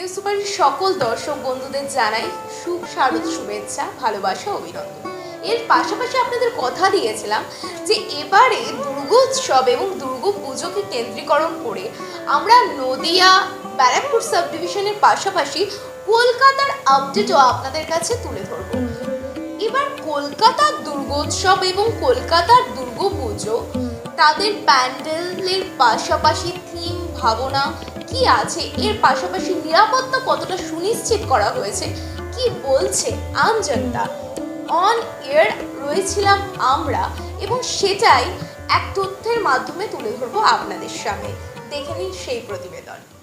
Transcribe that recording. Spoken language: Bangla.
নিউজ সুপারের সকল দর্শক বন্ধুদের জানাই সুখ, শারদ, শুভেচ্ছা, ভালোবাসা, অভিনন্দন। এর পাশাপাশি আপনাদের কথা দিয়েছিলাম যে এবারে দুর্গোৎসব এবং দুর্গা পুজোকে কেন্দ্রীকরণ করে আমরা নদিয়া ব্যারাকপুর সাব ডিভিশনের পাশাপাশি কলকাতার আপডেটও আপনাদের কাছে তুলে ধরবো। এবার কলকাতার দুর্গোৎসব এবং কলকাতার দুর্গাপুজো তাদের প্যান্ডেলের পাশাপাশি থিম, ভাবনা কি আছে? এর পাশাপাশি নিরাপত্তা কতটা সুনিশ্চিত করা হয়েছে? কি বলছে আম আমজনতা? অন এয়ার রয়েছিলাম আমরা, এবং সেটাই এক তথ্যের মাধ্যমে তুলে ধরবো আপনাদের সামনে। দেখে নিন সেই প্রতিবেদন।